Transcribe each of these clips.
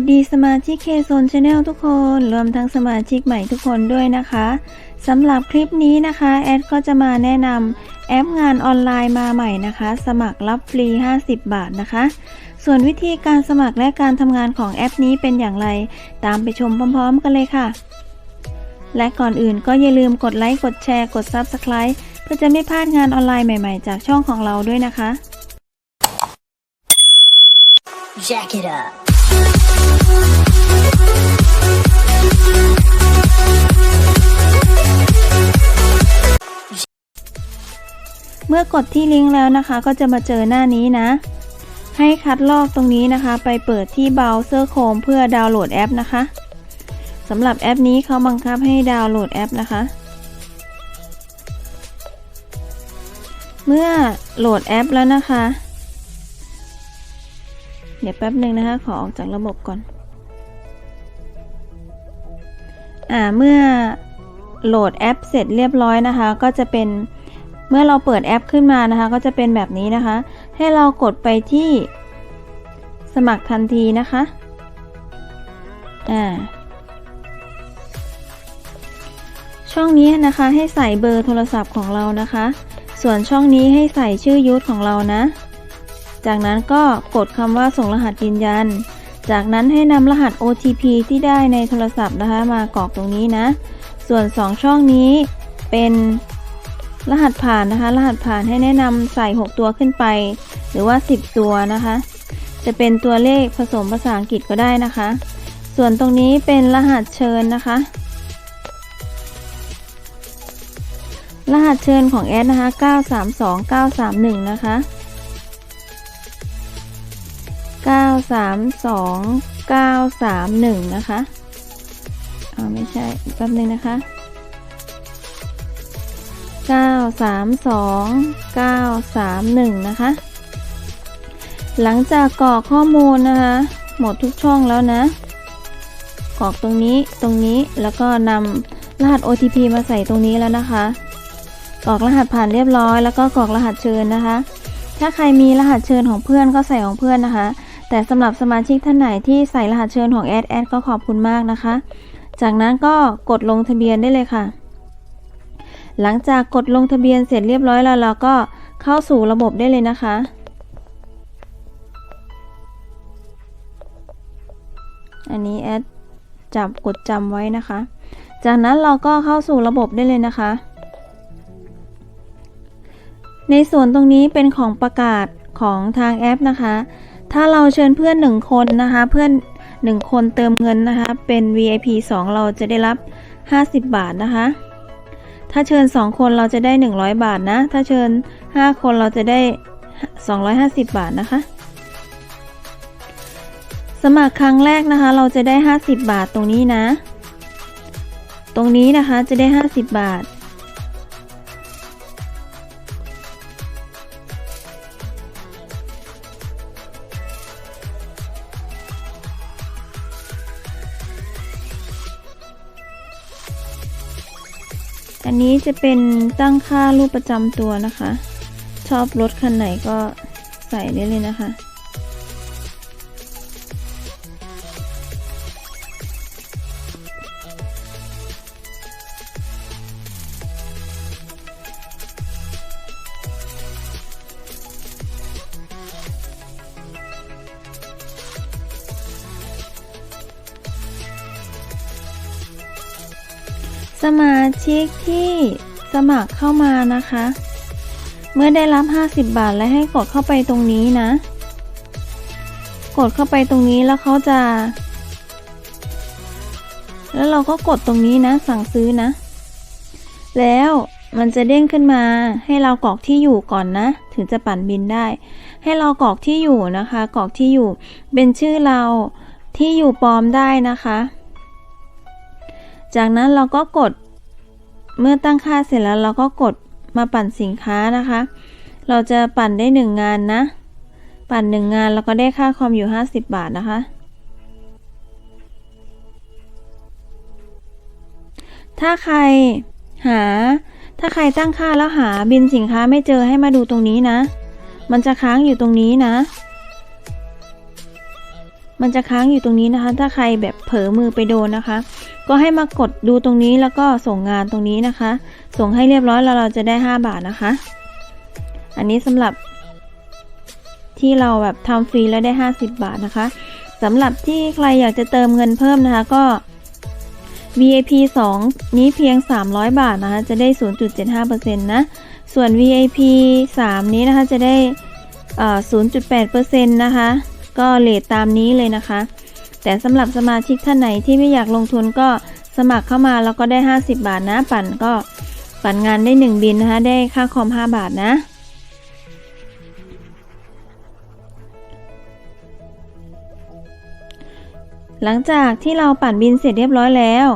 วัสดีสมาชิกเคโซนชาแนลทุกคน รวมทั้งสมาชิกใหม่ทุกคนด้วยนะคะสำหรับคลิปนี้นะคะ แอดก็จะมาแนะนำแอปงานออนไลน์มาใหม่นะคะ สมัครรับฟรี 50 บาทนะคะ ส่วนวิธีการสมัครและการทำงานของแอปนี้เป็นอย่างไร ตามไปชมพร้อม ๆ กันเลยค่ะ และก่อนอื่นก็อย่าลืมกดไลค์กดแชร์กด Subscribe เพื่อจะไม่พลาดงานออนไลน์ใหม่ ๆ จากช่องของเราด้วยนะคะ Jack it up. เมื่อกดที่ลิงก์แล้วนะคะ ก็จะมาเจอหน้านี้นะ ให้คัดลอกตรงนี้นะคะ ไปเปิดที่เบราว์เซอร์โคมเพื่อดาวน์โหลดแอปนะคะสำหรับแอปนี้เขาบังคับให้ดาวน์โหลดแอปนะคะ เมื่อโหลดแอปแล้วนะคะ เดี๋ยวแป๊บหนึ่งนะคะ ขอออกจากระบบก่อน อ่าเมื่อโหลดแอปเสร็จเรียบร้อยนะคะ ก็จะเป็น เมื่อเราเปิดแอปขึ้นมานะคะ ก็จะเป็นแบบนี้นะคะ ให้เรากดไปที่สมัครทันทีนะคะอ่าช่องนี้นะคะให้ใส่เบอร์โทรศัพท์ของเรานะคะ ส่วนช่องนี้ให้ใส่ชื่อยูทของเรานะ จากนั้นก็กดคำว่าส่งรหัสยืนยัน จากนั้นให้นำรหัส OTP ที่ได้ในโทรศัพท์นะคะ มากรอกตรงนี้นะ ส่วน 2 ช่องนี้เป็น รหัสผ่านนะคะ รหัสผ่านให้แนะนำใส่ 6 ตัวขึ้นไป หรือว่า 10 ตัวนะคะ จะเป็นตัวเลขผสมภาษาอังกฤษก็ได้นะคะ ส่วนตรงนี้เป็นรหัสเชิญนะคะ รหัสเชิญของแอดนะคะ 932931 นะคะ 932931 นะคะอ๋อไม่ใช่แป๊บนึงนะคะ 932931 นะคะ หลังจากกรอกข้อมูลนะคะ หมดทุกช่องแล้วนะ กรอกตรงนี้ตรงนี้แล้วก็นำรหัส OTP มาใส่ตรงนี้แล้วนะคะ กรอกรหัสผ่านเรียบร้อย แล้วก็กรอกรหัสเชิญนะคะ ถ้าใครมีรหัสเชิญของเพื่อนก็ใส่ของเพื่อนนะคะ แต่สำหรับสมาชิกท่านไหนที่ใส่รหัสเชิญของแอดแอดก็ขอบคุณมากนะคะ จากนั้นก็กดลงทะเบียนได้เลยค่ะ หลังจากกดลงทะเบียนเสร็จเรียบร้อยแล้วเราก็เข้าสู่ระบบได้เลยนะคะ อันนี้แอดจับกดจำไว้นะคะ จากนั้นเราก็เข้าสู่ระบบได้เลยนะคะ ในส่วนตรงนี้เป็นของประกาศของทางแอปนะคะ ถ้าเราเชิญเพื่อนหนึ่งคนนะคะ เพื่อนหนึ่งคนเติมเงินนะคะ เป็น VIP 2 เราจะได้รับ 50 บาทนะคะ ถ้าเชิญ 2 คนเราจะได้ 100 บาทนะ ถ้าเชิญ 5 คนเราจะได้ 250 บาทนะคะ สมัครครั้งแรกนะคะ เราจะได้ 50 บาทตรงนี้นะ ตรงนี้นะคะจะได้ 50 บาท อันนี้จะเป็นตั้งค่ารูปประจำตัวนะคะ ชอบรถคันไหนก็ใส่ได้เลยนะคะ สมาชิกที่สมัครเข้ามานะคะ เมื่อได้รับ 50 บาท และให้กดเข้าไปตรงนี้นะ กดเข้าไปตรงนี้แล้วเขาจะ แล้วเราก็กดตรงนี้นะ สั่งซื้อนะ แล้วมันจะเด้งขึ้นมาให้เรากรอกที่อยู่ก่อนนะ ถึงจะปั่นบินได้ ให้เรากรอกที่อยู่นะคะ กรอกที่อยู่ เป็นชื่อเราที่อยู่ปลอมได้นะคะ จากนั้นเราก็กด เมื่อตั้งค่าเสร็จแล้วเราก็กดมาปั่นสินค้านะคะ เราจะปั่นได้หนึ่งงานนะ ปั่นหนึ่งงานแล้วก็ได้ค่าคอมอยู่ 50 บาทนะคะ ถ้าใครหา ถ้าใครตั้งค่าแล้วหาบินสินค้าไม่เจอให้มาดูตรงนี้นะ มันจะค้างอยู่ตรงนี้นะ มันจะค้างอยู่ตรงนี้นะคะ ถ้าใครแบบเผลอมือไปโดนนะคะ ก็ให้มากดดูตรงนี้แล้วก็ส่งงานตรงนี้นะคะ ส่งให้เรียบร้อยแล้วเราจะได้ 5 บาทนะคะ อันนี้สำหรับที่เราแบบทำฟรีแล้วได้ 50 บาทนะคะสำหรับที่ใครอยากจะเติมเงินเพิ่มนะคะก็ VIP 2 นี้เพียง 300 บาทนะคะ จะได้ 0.75%นะ ส่วน VIP 3 นี้นะคะจะได้เอ่อ0.8%นะคะ ก็เลทตามนี้เลยนะคะ แต่สำหรับสมาชิกท่านไหนที่ไม่อยากลงทุนก็สมัครเข้ามาแล้วก็ได้ 50 บาทนะปั่นก็ปั่นงานได้ 1 บินนะคะ ได้ค่าคอม 5 บาทนะหลังจากที่เราปั่นบินเสร็จเรียบร้อยแล้ว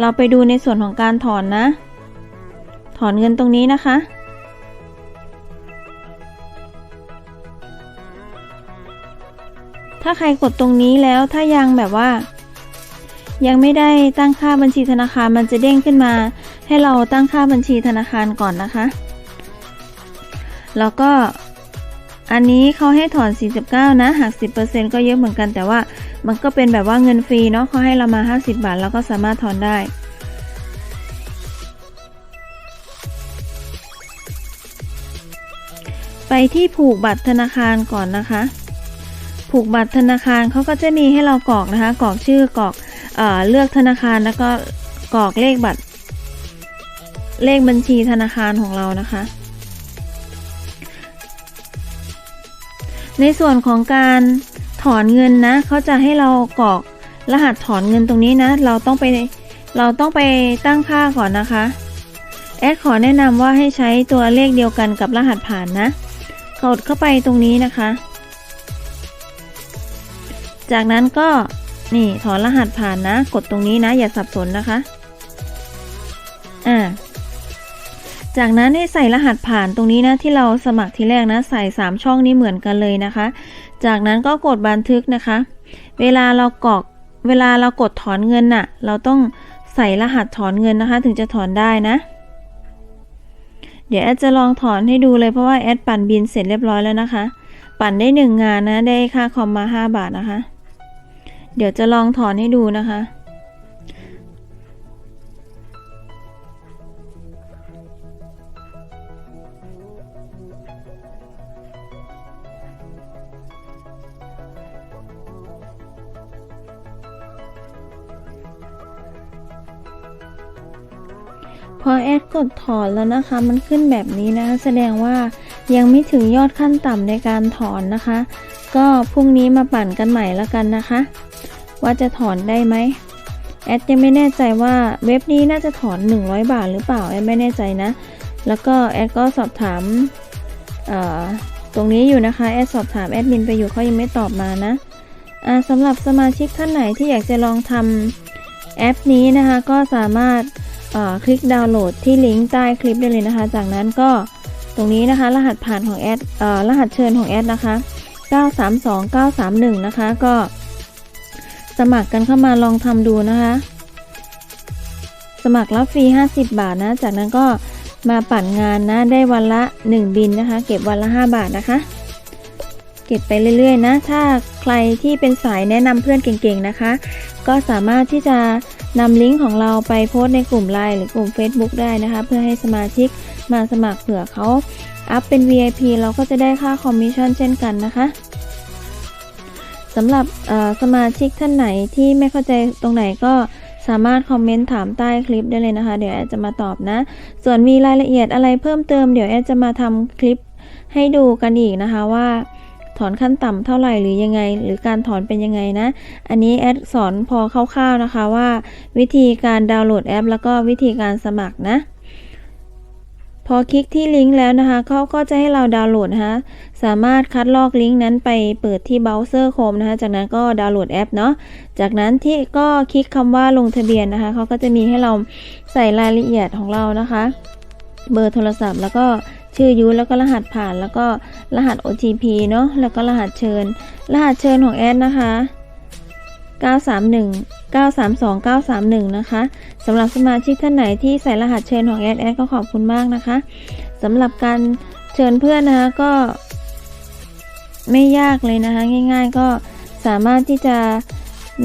เราไปดูในส่วนของการถอนนะ ถอนเงินตรงนี้นะคะ ถ้าใครกดตรงนี้แล้วถ้ายังแบบว่า ยังไม่ได้ตั้งค่าบัญชีธนาคารมันจะเด้งขึ้นมา ให้เราตั้งค่าบัญชีธนาคารก่อนนะคะ แล้วก็อันนี้เขาให้ถอน 49 นะหัก 10%ก็เยอะเหมือนกัน แต่ว่ามันก็เป็นแบบว่าเงินฟรีเนาะเขาให้เรามา 50 บาทแล้วก็สามารถถอนได้ ไปที่ผูกบัตรธนาคารก่อนนะคะ ผูกบัตรธนาคารเขาก็จะมีให้เรากรอกนะคะกรอกชื่อกรอกเอเลือกธนาคารแล้วก็กรอกเลขบัตร เลขบัญชีธนาคารของเรานะคะ ในส่วนของการถอนเงินนะเขาจะให้เรากรอกรหัสถอนเงินตรงนี้นะ เราต้องไปเราต้องไปตั้งค่าก่อนนะคะแอดขอแนะนำว่าให้ใช้ตัวเลขเดียวกันกับรหัสผ่านนะกดเข้าไปตรงนี้นะคะ จากนั้นก็นี่ถอนรหัสผ่านนะ กดตรงนี้นะ อย่าสับสนนะคะอ่าจากนั้นให้ใส่รหัสผ่านตรงนี้นะที่เราสมัครทีแรกนะ ใส่ 3 ช่องนี้เหมือนกันเลยนะคะ จากนั้นก็กดบันทึกนะคะ เวลาเรากรอกเวลาเรากดถอนเงินน่ะ เราต้องใส่รหัสถอนเงินนะคะ ถึงจะถอนได้นะ เดี๋ยวแอดจะลองถอนให้ดูเลยเพราะว่าแอดปั่นบินเสร็จเรียบร้อยแล้วนะคะ ปั่นได้หนึ่งงานนะ ได้ค่าคอมมา 5 บาทนะคะ เดี๋ยวจะลองถอนให้ดูนะคะ พอแอดกดถอนแล้วนะคะ มันขึ้นแบบนี้นะคะแสดงว่ายังไม่ถึงยอดขั้นต่ำในการถอนนะคะ ก็พรุ่งนี้มาปั่นกันใหม่แล้วกันนะคะ ว่าจะถอนได้ไหมแอดยังไม่แน่ใจว่าเว็บนี้น่าจะถอน 100 บาทหรือเปล่าแอดไม่แน่ใจนะ แล้วก็แอดก็สอบถามตรงนี้อยู่นะคะแอดสอบถามแอดมินไปอยู่เขายังไม่ตอบมานะสำหรับสมาชิกท่านไหนที่อยากจะลองทำแอปนี้นะคะก็สามารถคลิกดาวน์โหลดที่ลิงก์ใต้คลิปได้เลยนะคะ จากนั้นก็ตรงนี้นะคะ รหัสผ่านของแอดรหัสเชิญของแอดนะคะ 932931 นะคะ ก็ สมัครกันเข้ามาลองทำดูนะคะ สมัครรับฟรี 50 บาทนะ จากนั้นก็มาปั่นงานนะ ได้วันละ 1 บินนะคะ เก็บวันละ 5 บาทนะคะ เก็บไปเรื่อยๆนะ ถ้าใครที่เป็นสายแนะนำเพื่อนเก่งๆนะคะ ก็สามารถที่จะนำลิงก์ของเราไปโพสต์ในกลุ่มไลน์หรือกลุ่ม Facebook ได้นะคะ เพื่อให้สมาชิกมาสมัครเผื่อเขาอัพเป็น VIP เราก็จะได้ค่าคอมมิชชั่นเช่นกันนะคะ สำหรับสมาชิกท่านไหนที่ไม่เข้าใจตรงไหนก็สามารถคอมเมนต์ถามใต้คลิปได้เลยนะคะ เดี๋ยวแอดจะมาตอบนะ ส่วนมีรายละเอียดอะไรเพิ่มเติมเดี๋ยวแอดจะมาทำคลิปให้ดูกันอีกนะคะว่า ถอนขั้นต่ำเท่าไหร่หรือยังไง หรือการถอนเป็นยังไงนะ อันนี้แอดสอนพอคร่าวๆนะคะว่า วิธีการดาวน์โหลดแอป แล้วก็วิธีการสมัครนะ พอคลิกที่ลิงก์แล้วนะคะเขาก็จะให้เราดาวน์โหลดนะคะสามารถคัดลอกลิงก์นั้นไปเปิดที่เบราว์เซอร์โคมนะคะ จากนั้นก็ดาวน์โหลดแอปเนาะ จากนั้นที่ก็คลิกคำว่าลงทะเบียนนะคะเขาก็จะมีให้เราใส่รายละเอียดของเรานะคะ เบอร์โทรศัพท์แล้วก็ชื่อยูแล้วก็รหัสผ่านแล้วก็รหัส OTP เนาะแล้วก็รหัสเชิญ รหัสเชิญของแอดนะคะ 931 932 931 นะคะสำหรับสมาชิกท่านไหนที่ใส่รหัสเชิญของแอดแอดก็ขอบคุณมากนะคะสำหรับการเชิญเพื่อนนะคะก็ ไม่ยากเลยนะคะ ง่ายๆก็สามารถที่จะ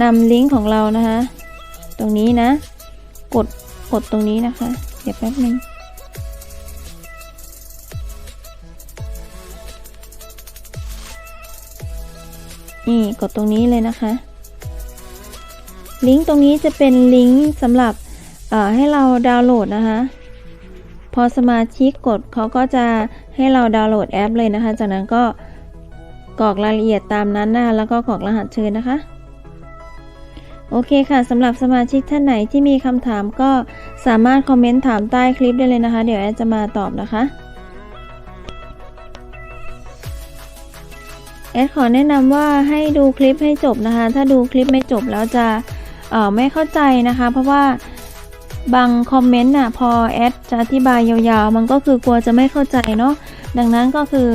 นำลิงก์ของเรานะคะ ตรงนี้นะ กดกดตรงนี้นะคะ เดี๋ยวแป๊บนึงนี่กดตรงนี้เลยนะคะ ลิงก์ตรงนี้จะเป็นลิงก์สำหรับให้เราดาวน์โหลดนะคะ พอสมาชิกกดเขาก็จะให้เราดาวน์โหลดแอปเลยนะคะ จากนั้นก็กรอกรายละเอียดตามนั้นนะคะแล้วก็กรอกรหัสเชิญนะคะ โอเคค่ะสำหรับสมาชิกท่านไหนที่มีคำถามก็สามารถคอมเมนต์ถามใต้คลิปได้เลยนะคะ เดี๋ยวแอดจะมาตอบนะคะแอดขอแนะนำว่าให้ดูคลิปให้จบนะคะ ถ้าดูคลิปไม่จบแล้วจะ ไม่เข้าใจนะคะ เพราะว่าบางคอมเมนต์น่ะพอแอดจะอธิบายยาวๆ มันก็คือกลัวจะไม่เข้าใจเนาะดังนั้นก็คือ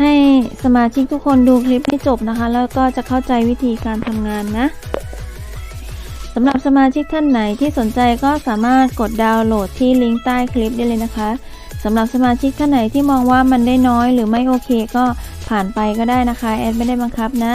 ให้สมาชิกทุกคนดูคลิปให้จบนะคะ แล้วก็จะเข้าใจวิธีการทำงานนะสำหรับสมาชิกท่านไหนที่สนใจก็สามารถกดดาวน์โหลดที่ลิงก์ใต้คลิปได้เลยนะคะสำหรับสมาชิกท่านไหนที่มองว่ามันได้น้อยหรือไม่โอเคก็ผ่านไปก็ได้นะคะ แอดไม่ได้บังคับนะ